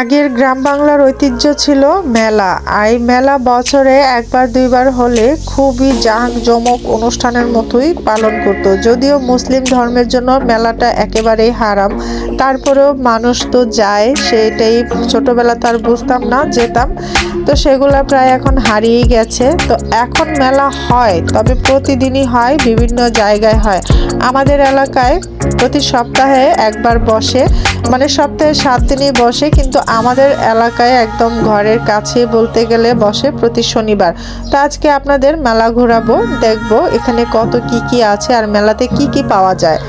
আগের গ্রাম বাংলার ঐতিহ্য ছিল মেলা। আর এই মেলা বছরে একবার, দুইবার হলে খুবই জাঁকজমক অনুষ্ঠানের মতোই পালন করত। যদিও মুসলিম ধর্মের জন্য মেলাটা একেবারেই হারাম, তারপরেও মানুষ তো যায় সেটাই ছোটবেলা তার বুঝতাম না, যেতাম। তো সেগুলো প্রায় এখন হারিয়ে গেছে। তো এখন মেলা হয়, তবে প্রতিদিনই হয়, বিভিন্ন জায়গায় হয়। আমাদের এলাকায় প্রতি সপ্তাহে একবার বসে মানে সপ্তাহে সাত দিনই বসে, কিন্তু আমাদের এলাকায় একদম ঘরের কাছে বলতে গেলে বসে প্রতি শনিবার। তো আজকে আপনাদের মেলা ঘোরাবো, দেখব এখানে কত কি কি আছে আর মেলাতে কি কি পাওয়া যায়।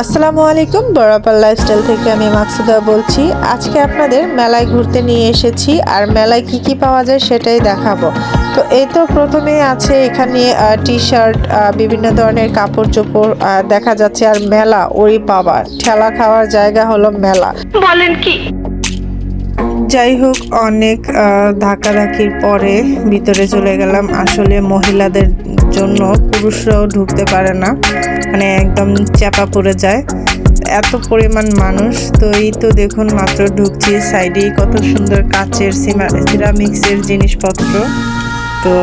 আসসালামু আলাইকুম বরাপাল লাইফস্টাইল থেকে আমি মাকসুদা বলছি। আজকে আপনাদের মেলায় ঘুরতে নিয়ে এসেছি আর মেলায় কি কি পাওয়া যায় সেটাই দেখাবো। তো এই তো প্রথমে আছে এখানে টি শার্ট বিভিন্ন ধরনের কাপড় চোপড় দেখা যাচ্ছে আর মেলা, ওই বাবা, ঠেলা খাওয়ার জায়গা হলো মেলা। বলেন কি? যাই হোক, অনেক ধাকাধাকির পরে ভিতরে চলে গেলাম। আসলে মহিলাদের জন্য পুরুষরাও ঢুকতে পারে না। মানে একদম চাপা পড়ে যায়। এত পরিমাণ মানুষ। তো এই তো দেখুন, মাত্র ঢুকছি। সাইডেই কত সুন্দর কাচের সিরামিক্সের জিনিসপত্র। তো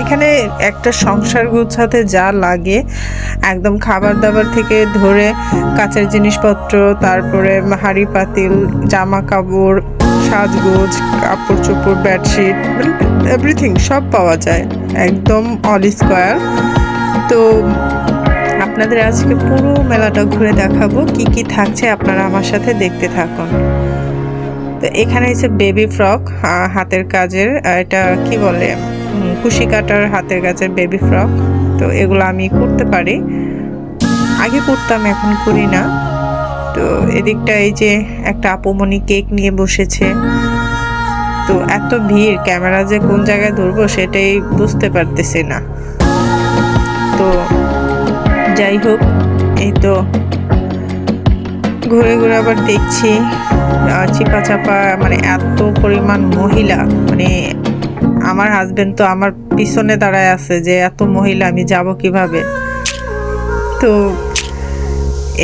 এখানে একটা সংসার গুছাতে যা লাগে, একদম খাবার দাবার থেকে ধরে কাচের জিনিসপত্র, তারপরে হাঁড়ি, পাতিল জামা কাপড় সাজগোজ কাপড় চোপড় বেডশিট এভরিথিং সব পাওয়া যায়, একদম অল স্কোয়ার তো আপনাদের আজকে পুরো মেলাটা ঘুরে দেখাবো, কি কি থাকছে আপনারা আমার সাথে দেখতে থাকুন। তো এখানে হচ্ছে বেবি ফ্রক হাতের কাজের, এটা কি বলে? কুশি কাটার হাতের কাজের বেবি ফ্রক তো এগুলো আমি করতে পারি। আগে করতাম, এখন করি না। তো এদিকটা এই যে একটা আপুমনি কেক নিয়ে বসেছে। তো এত ভিড়, ক্যামেরা যে কোন জায়গায় ধরবো সেটাই বুঝতে পারতেছি না। তো যাই হোক, এই তো ঘুরে ঘুরে আবার দেখছি। চিপা চাপা মানে এত পরিমাণ মহিলা মানে আমার হাজবেন্ড তো আমার পিছনে দাঁড়ায় আছে যে এত মহিলা, আমি যাব কীভাবে? তো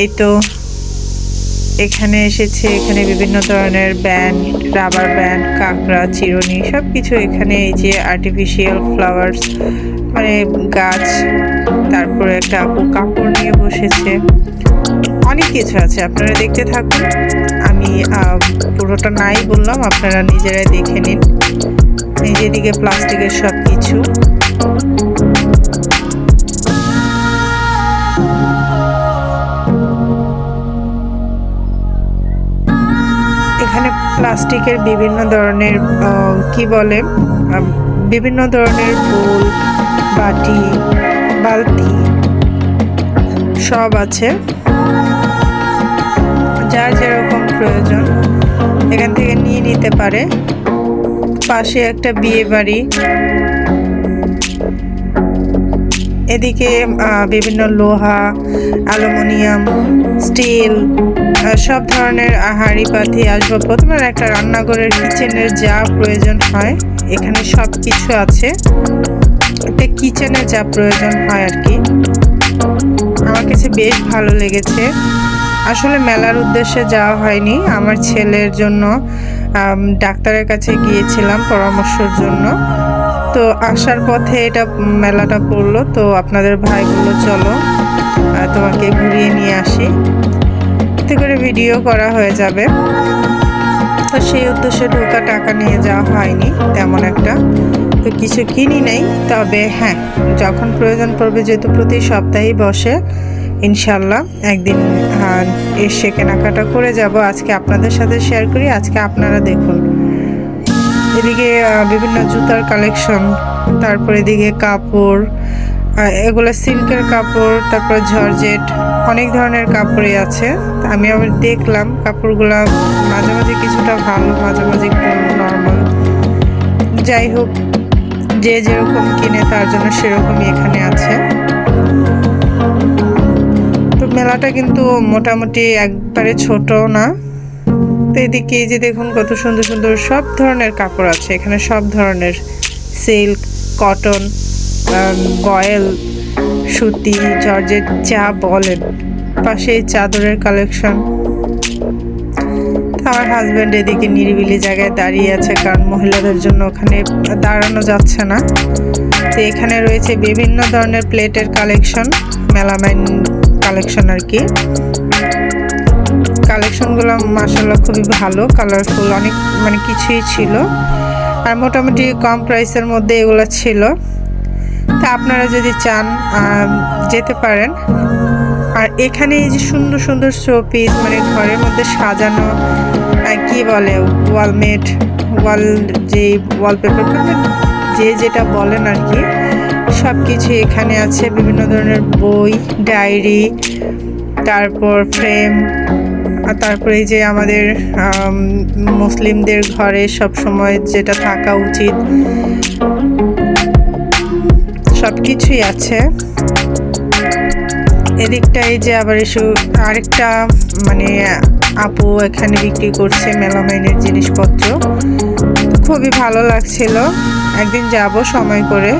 এই তো এখানে এসেছে, এখানে বিভিন্ন ধরনের ব্যান্ড, রাবার ব্যান্ড, কাঁকড়া, চিরুনি সব কিছু এখানে, এই যে আর্টিফিশিয়াল ফ্লাওয়ার্স মানে গাছ, তারপরে একটা আপু কাপড় নিয়ে বসেছে। অনেক কিছু আছে, আপনারা দেখতে থাকুন। আমি পুরোটা নাই বললাম, আপনারা নিজেরাই দেখে নিন। এই যেদিকে প্লাস্টিকের সব কিছু এখানে প্লাস্টিকের বিভিন্ন ধরনের কি বলে বিভিন্ন ধরনের ফুল, বাটি, বালতি সব আছে। যার যেরকম প্রয়োজন, এখান থেকে নিয়ে নিতে পারে। পাশে একটা বিয়ে বাড়ি। এদিকে বিভিন্ন লোহা, অ্যালুমিনিয়াম, স্টিল সব ধরনের হাঁড়ি পাতি, আসবাবপত্র মানে একটা রান্নাঘরের কিচেনের যা প্রয়োজন হয়, এখানে সব কিছু আছে। একটা কিচেনে যা প্রয়োজন হয় আর কি। আমার কাছে বেশ ভালো লেগেছে। আসলে মেলার উদ্দেশ্যে যাওয়া হয়নি। আমার ছেলের জন্য ডাক্তারের কাছে গিয়েছিলাম পরামর্শের জন্য। তো আসার পথে এটা মেলাটা পড়ল। তো আপনাদের ভাই বলল চলো তোমাকে ঘুরিয়ে নিয়ে আসি। এতে করে ভিডিও করা হয়ে যাবে। তো সেই উদ্দেশ্যে ঢোকা টাকা নিয়ে যাওয়া হয়নি, তেমন একটা। তো কিছু কিনি নেই, তবে হ্যাঁ যখন প্রয়োজন পড়বে, যেহেতু প্রতি সপ্তাহেই বসে ইনশাল্লাহ একদিন এসে কেনাকাটা করে যাব। আজকে আপনাদের সাথে শেয়ার করি, আজকে আপনারা দেখুন। এদিকে বিভিন্ন জুতার কালেকশন তারপর এদিকে কাপড় এগুলো সিল্কের কাপড়, তারপর জর্জেট, অনেক ধরনের কাপড়ই আছে। আমি আবার দেখলাম কাপড়গুলা মাঝে মাঝে কিছুটা ভালো, মাঝে মাঝে একটু নর্মাল যাই হোক, যে যেরকম কিনে তার জন্য সেরকমই এখানে আছে। মেলাটা কিন্তু মোটামুটি একবারে ছোট না। তো এদিকে এই যে দেখুন কত সুন্দর সুন্দর সব ধরনের কাপড় আছে। এখানে সব ধরনের সিল্ক, কটন গয়েল, সুতি, জর্জেট, যা বলেন। পাশে চাদরের কালেকশন। আমার হাজব্যান্ড এদিকে নিরিবিলি জায়গায় দাঁড়িয়ে আছে, কারণ মহিলাদের জন্য ওখানে দাঁড়ানো যাচ্ছে না। তো এখানে রয়েছে বিভিন্ন ধরনের প্লেটের কালেকশন মেলামাইন কালেকশন আর কি। কালেকশনগুলো মাসাল্লাহ খুবই ভালো কালারফুল অনেক মানে কিছুই ছিল। আর মোটামুটি কম প্রাইসের মধ্যে এগুলো ছিল। তা আপনারা যদি চান যেতে পারেন। আর এখানে এই যে সুন্দর সুন্দর শোপিস মানে ঘরের মধ্যে সাজানো কি বলে ওয়ালমেট ওয়াল যে ওয়ালপেপার যে যেটা বলেন আর কি। সব কিছু এখানে আছে, বিভিন্ন ধরনের বই, ডায়েরি, তারপর ফ্রেম, আর তারপরে এই যে আমাদের মুসলিমদের ঘরে সব সময় যেটা থাকা উচিত সব কিছুই আছে। এদিকটাই যে আবার এসে আরেকটা মানে আপু এখানে বিক্রি করছে মেলামাইনের জিনিসপত্র। খুবই ভালো লাগছিল। একদিন যাব সময় করে।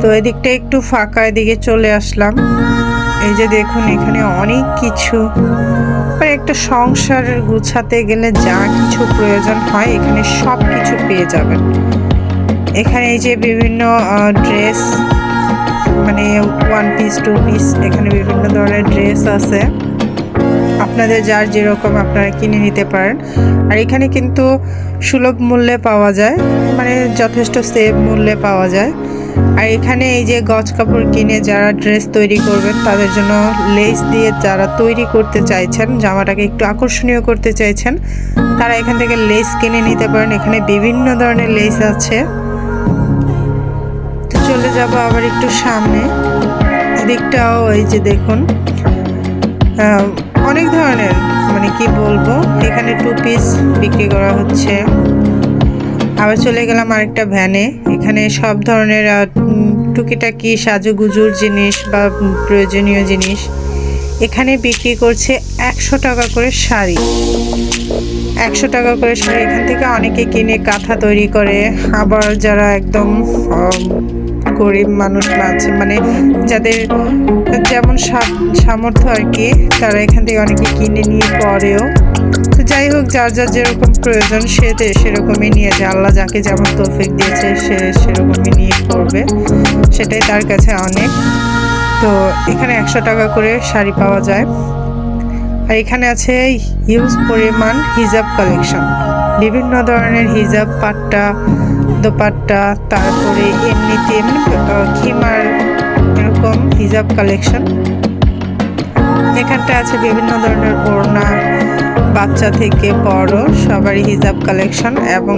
তো এদিকটা একটু ফাঁকা, এদিকে চলে আসলাম। এই যে দেখুন, এখানে অনেক কিছু। মানে একটা সংসার গুছাতে গেলে যা কিছু প্রয়োজন হয়, এখানে সব কিছু পেয়ে যাবেন। এখানে এই যে বিভিন্ন ড্রেস মানে ওয়ান পিস টু পিস এখানে বিভিন্ন ধরনের ড্রেস আছে। আপনাদের যার যেরকম আপনারা কিনে নিতে পারেন। আর এখানে কিন্তু সুলভ মূল্যে পাওয়া যায় মানে যথেষ্ট সেভ মূল্যে পাওয়া যায়। আর এখানে এই যে গজ কাপড় কিনে যারা ড্রেস তৈরি করবেন, তাদের জন্য লেস দিয়ে যারা তৈরি করতে চাইছেন, জামাটাকে একটু আকর্ষণীয় করতে চাইছেন, তারা এখান থেকে লেস কিনে নিতে পারেন। এখানে বিভিন্ন ধরনের লেস আছে। তো চলে যাব আবার একটু সামনে। এদিকটাও এই যে দেখুন। অনেক ধরনের মানে কি বলব? এখানে টু পিস বিক্রি করা হচ্ছে। আবার চলে গেলাম আরেকটা ভ্যানে। এখানে সব ধরনের টুকিটাকি, সাজুগুজুর জিনিস বা প্রয়োজনীয় জিনিস। এখানে বিক্রি করছে একশো টাকা করে শাড়ি। একশো টাকা করে শাড়ি এখান থেকে অনেকে কিনে কাঁথা তৈরি করে। আবার যারা একদম গরিব মানুষ আছে মানে যাদের যেমন সামর্থ্য আর কি, তারা এখান থেকে অনেকে কিনে নিয়ে পরেও যাই হোক, যার যার যেরকম প্রয়োজন, সে সেরকমই নিয়ে যে আল্লাহ যাকে যেমন তৌফিক দিয়েছে, সে সেরকমই নিয়ে করবে। সেটাই তার কাছে অনেক। তো এখানে একশো টাকা করে শাড়ি পাওয়া যায়। আর এখানে আছে হিউজ পরিমাণ হিজাব কালেকশন বিভিন্ন ধরনের হিজাব, পাট্টা, দোপাট্টা, তারপরে এমনিতে এমনি খিমার এরকম হিজাব কালেকশন এখানটা আছে বিভিন্ন ধরনের ওড়না বাচ্চা থেকে বড়, সবারই হিজাব কালেকশন এবং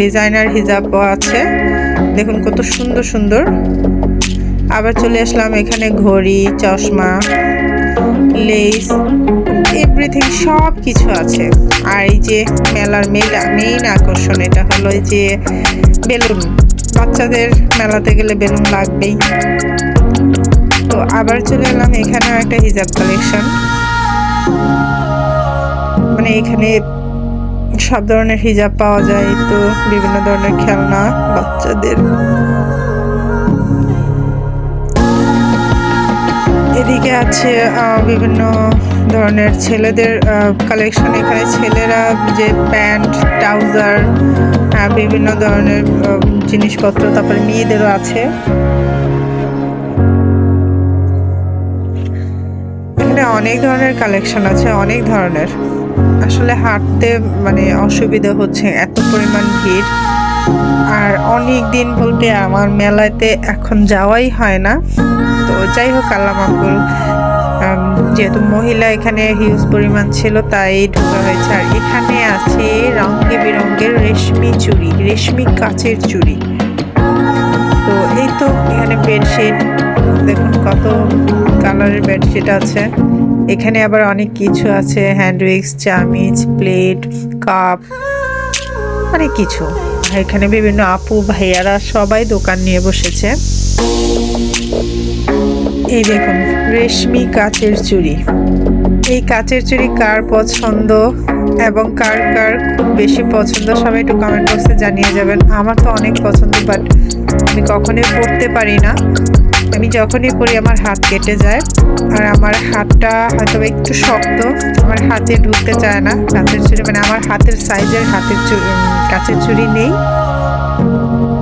ডিজাইনার হিজাবও আছে। দেখুন কত সুন্দর সুন্দর। আবার চলে আসলাম এখানে ঘড়ি, চশমা লেস এভরিথিং সব কিছু আছে। আর এই যে মেলার মেইন মেইন আকর্ষণ এটা হলো এই যে বেলুন। বাচ্চাদের মেলাতে গেলে বেলুন লাগবেই। তো আবার চলে এলাম এখানেও একটা হিজাব কালেকশন মানে এখানে সব ধরনের হিজাব পাওয়া যায়, তো বিভিন্ন ধরনের খেলনা বাচ্চাদের। এদিকে আছে বিভিন্ন ধরনের ছেলেদের কালেকশন এখানে ছেলেরা যে প্যান্ট, ট্রাউজার বিভিন্ন ধরনের জিনিসপত্র, তারপরে মেয়েদেরও আছে। এখানে অনেক ধরনের কালেকশন আছে, অনেক ধরনের। আসলে হাঁটতে মানে অসুবিধা হচ্ছে এত পরিমাণ ভিড়। আর অনেক দিন বলতে আমার মেলাতে এখন যাওয়াই হয় না। তো যাই হোক আল্লাহ। আম, যেহেতু মহিলা এখানে হিউজ পরিমাণ ছিল তাই ঢোকা হয়েছে। আর এখানে আছে রঙে বেরঙের রেশমি চুড়ি রেশমি কাচের চুড়ি। তো এই তো এখানে বেডশিট দেখুন কত কালারের বেডশিট আছে। এখানে আবার অনেক কিছু আছে হ্যান্ড উইক্স চামিচ প্লেট কাপ অনেক কিছু। এখানে বিভিন্ন আপু, ভাইয়ারা সবাই দোকান নিয়ে বসেছে। এই দেখুন, রেশমি কাচের চুড়ি। এই কাচের চুড়ি কার পছন্দ এবং কার কার খুব বেশি পছন্দ সবাই একটু কমেন্ট বক্সে জানিয়ে যাবেন। আমার তো অনেক পছন্দ বাট আমি কখনোই পড়তে পারি না। আমি যখনই পরি আমার হাত কেটে যায়। আর আমার হাতটা হয়তো একটু শক্ত আমার হাতে ঢুকতে চায় না। কাঁচের ছুরি মানে আমার হাতের সাইজের হাতের চুরি কাঁচের ছুরি নেই।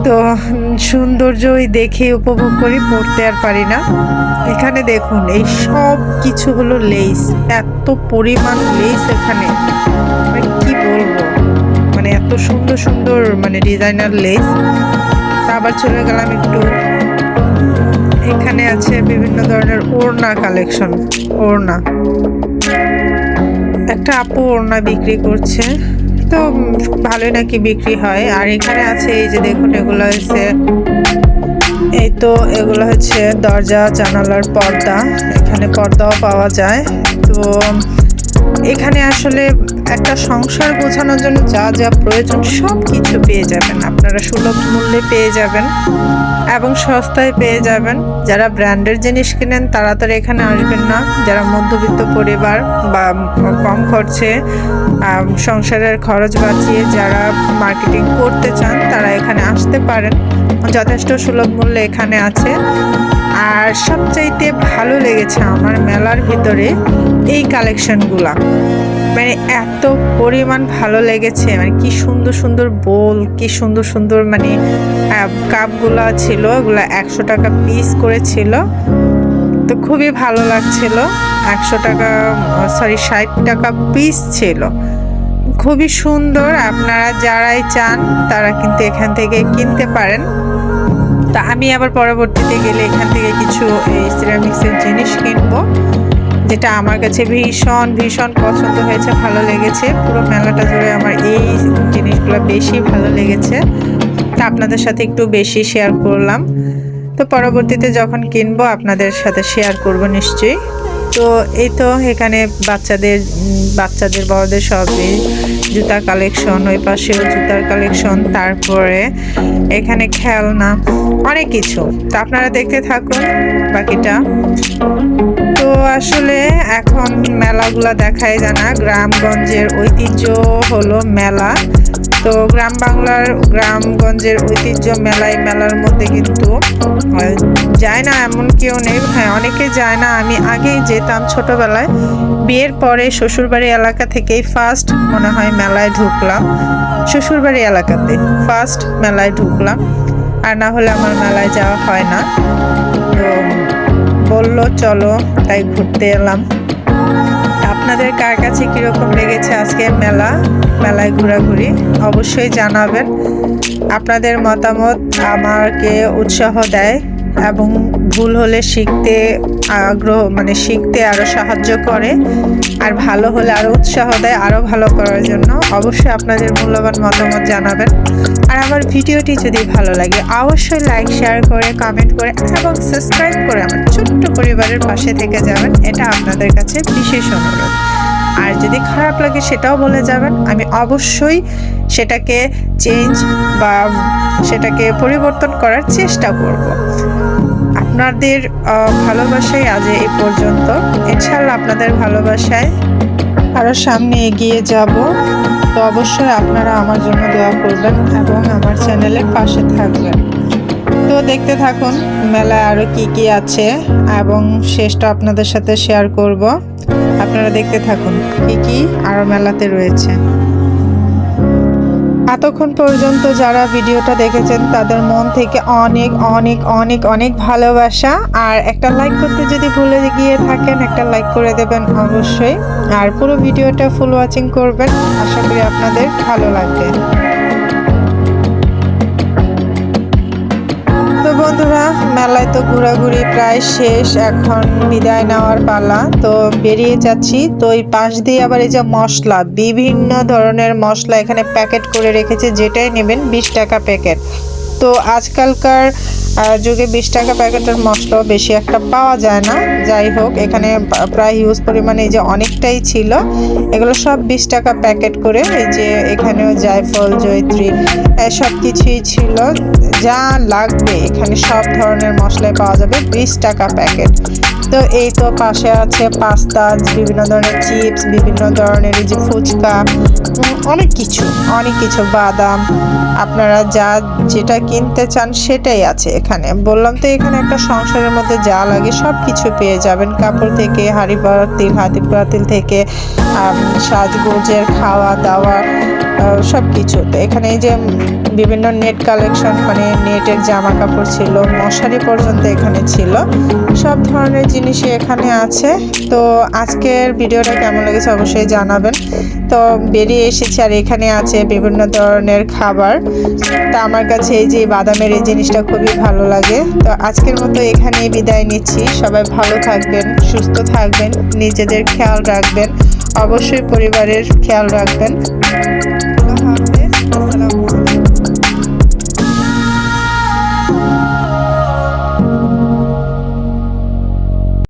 তো উম, সৌন্দর্যই দেখে উপভোগ করি পড়তে আর পারি না। এখানে দেখুন এই সব কিছু হলো লেস এত পরিমাণ লেস এখানে। মানে কি বলব? মানে এত সুন্দর সুন্দর মানে ডিজাইনার লেস আবার চলে গেলাম একটু এখানে আছে বিভিন্ন ধরনের ওড়না কালেকশন ওড়না। একটা আপু ওড়না বিক্রি করছে, তো ভালোই নাকি বিক্রি হয়। আর এখানে আছে এই যে দেখুন, এগুলো হচ্ছে, এই তো এগুলো হচ্ছে দরজা, জানালার পর্দা। এখানে পর্দাও পাওয়া যায়। তো এখানে আসলে একটা সংসার গোছানোর জন্য যা যা প্রয়োজন সব কিছু পেয়ে যাবেন। আপনারা সুলভ মূল্যে পেয়ে যাবেন এবং সস্তায় পেয়ে যাবেন। যারা ব্র্যান্ডের জিনিস কিনেন, তারা তো এখানে আসবেন না। যারা মধ্যবিত্ত পরিবার বা কম খরচে সংসারের খরচ বাঁচিয়ে যারা মার্কেটিং করতে চান, তারা এখানে আসতে পারেন। যথেষ্ট সুলভ মূল্যে এখানে আছে। আর সবচাইতে ভালো লেগেছে আমার মেলার ভিতরে এই কালেকশনগুলা মানে এত পরিমাণ ভালো লেগেছে। মানে কি সুন্দর সুন্দর বোল, কি সুন্দর সুন্দর মানে কাপগুলো ছিল, ওগুলো একশো টাকা পিস করে ছিল। তো খুবই ভালো লাগছিল। একশো টাকা সরি ষাট টাকা পিস ছিল। খুবই সুন্দর, আপনারা যারাই চান, তারা কিন্তু এখান থেকে কিনতে পারেন। তা আমি আবার পরবর্তীতে গেলে এখান থেকে কিছু, এই সিরামিক্সের জিনিস কিনবো। যেটা আমার কাছে ভীষণ ভীষণ পছন্দ হয়েছে, ভালো লেগেছে। পুরো মেলাটা জুড়ে আমার এই জিনিসগুলো বেশি ভালো লেগেছে। তা আপনাদের সাথে একটু বেশি শেয়ার করলাম। তো পরবর্তীতে যখন কিনবো, আপনাদের সাথে শেয়ার করব নিশ্চয়ই। তো এই তো এখানে বাচ্চাদের বাচ্চাদের, বড়দের সবই। জুতা কালেকশন ওই পাশেও জুতার কালেকশন তারপরে এখানে খেলনা, অনেক কিছু। তো আপনারা দেখতে থাকুন বাকিটা। আসলে এখন মেলাগুলা দেখাই যায় না। গ্রামগঞ্জের ঐতিহ্য হলো মেলা। তো গ্রাম বাংলার গ্রামগঞ্জের ঐতিহ্য মেলায়, মেলার মধ্যে কিন্তু যায় না এমন কেউ নেই। হ্যাঁ অনেকে যায় না। আমি আগেই যেতাম ছোটবেলায়। বিয়ের পরে শ্বশুরবাড়ি এলাকা থেকেই ফার্স্ট মনে হয় মেলায় ঢুকলাম। শ্বশুরবাড়ি এলাকাতে ফার্স্ট মেলায় ঢুকলাম। আর না হলে আমার মেলায় যাওয়া হয় না। তো বলল, চলো, তাই ঘুরতে এলাম। আপনাদের কার কাছে কীরকম লেগেছে আজকে মেলা, মেলায় ঘোরাঘুরি, অবশ্যই জানাবেন। আপনাদের মতামত আমাকে উৎসাহ দেয়। এবং ভুল হলে শিখতে আগ্রহ মানে শিখতে আরও সাহায্য করে। আর ভালো হলে আরও উৎসাহ দেয় আরও ভালো করার জন্য। অবশ্যই আপনাদের মূল্যবান মতামত জানাবেন। আর আমার ভিডিওটি যদি ভালো লাগে, অবশ্যই লাইক শেয়ার করে কমেন্ট করে এবং সাবস্ক্রাইব করে আমার ছোট্ট পরিবারের পাশে থেকে যাবেন। এটা আপনাদের কাছে বিশেষ অনুরোধ। আর যদি খারাপ লাগে সেটাও বলে যাবেন। আমি অবশ্যই সেটাকে চেঞ্জ বা সেটাকে পরিবর্তন করার চেষ্টা করব। আপনাদের ভালোবাসাই আজ এই পর্যন্ত। ইনশাল্লাহ আপনাদের ভালোবাসায় আরও সামনে এগিয়ে যাব। তো অবশ্যই আপনারা আমার জন্য দোয়া করবেন এবং আমার চ্যানেলের পাশে থাকবেন। তো দেখতে থাকুন, মেলায় আরও কি কি আছে এবং শেষটা আপনাদের সাথে শেয়ার করব। আপনারা দেখতে থাকুন কি কি আরও মেলাতে রয়েছে। এতক্ষণ পর্যন্ত যারা ভিডিওটা দেখেছেন, তাদের মন থেকে অনেক অনেক অনেক অনেক ভালোবাসা। আর একটা লাইক করতে যদি ভুলে গিয়ে থাকেন, একটা লাইক করে দেবেন অবশ্যই। আর পুরো ভিডিওটা ফুল ওয়াচিং করবেন। আশা করি আপনাদের ভালো লাগবে। বন্ধুরা, মেলায় তো ঘোরাঘুরি প্রায় শেষ, এখন বিদায় নেওয়ার পালা। তো বেরিয়ে যাচ্ছি, তো এই পাশ দিয়ে আবার এই যে মশলা, বিভিন্ন ধরনের মশলা এখানে প্যাকেট করে রেখেছে, যেটাই নেবেন বিশ টাকা প্যাকেট। তো আজকালকার যুগে বিশ টাকা প্যাকেটের মশলা বেশি একটা পাওয়া যায় না। যাই হোক, এখানে প্রায় ইউজ পরিমাণে এই যে অনেকটাই ছিল। এগুলো সব বিশ টাকা প্যাকেট করে এই যে এখানেও জায়ফল, জয়ত্রী সব কিছুই ছিল। যা লাগবে এখানে সব ধরনের মশলাই পাওয়া যাবে বিশ টাকা প্যাকেট। তো এই তো পাশে আছে পাস্তা, বিভিন্ন ধরনের চিপস, বিভিন্ন ধরনের যে ফুচকা অনেক কিছু অনেক কিছু, বাদাম। আপনারা যা যেটা কিনতে চান সেটাই আছে এখানে। বললাম তো এখানে একটা সংসারের মধ্যে যা লাগে সব কিছু পেয়ে যাবেন। কাপড় থেকে, হাড়ি তিল হাতি তিল থেকে সাজগোজের খাওয়া দাওয়া সব কিছু তো এখানে এই যে বিভিন্ন নেট কালেকশন মানে নেটের জামা কাপড় ছিল, মশারি পর্যন্ত এখানে ছিল। সব ধরনের জিনিসই এখানে আছে। তো আজকের ভিডিওটা কেমন লেগেছে অবশ্যই জানাবেন। তো বেরিয়ে এসেছি আর এখানে আছে বিভিন্ন ধরনের খাবার। তা আমার কাছে এই যে বাদামের এই জিনিসটা খুবই ভালো লাগে। তো আজকের মতো এখানেই বিদায় নিচ্ছি। সবাই ভালো থাকবেন, সুস্থ থাকবেন, নিজেদের খেয়াল রাখবেন, অবশ্যই পরিবারের খেয়াল রাখবেন।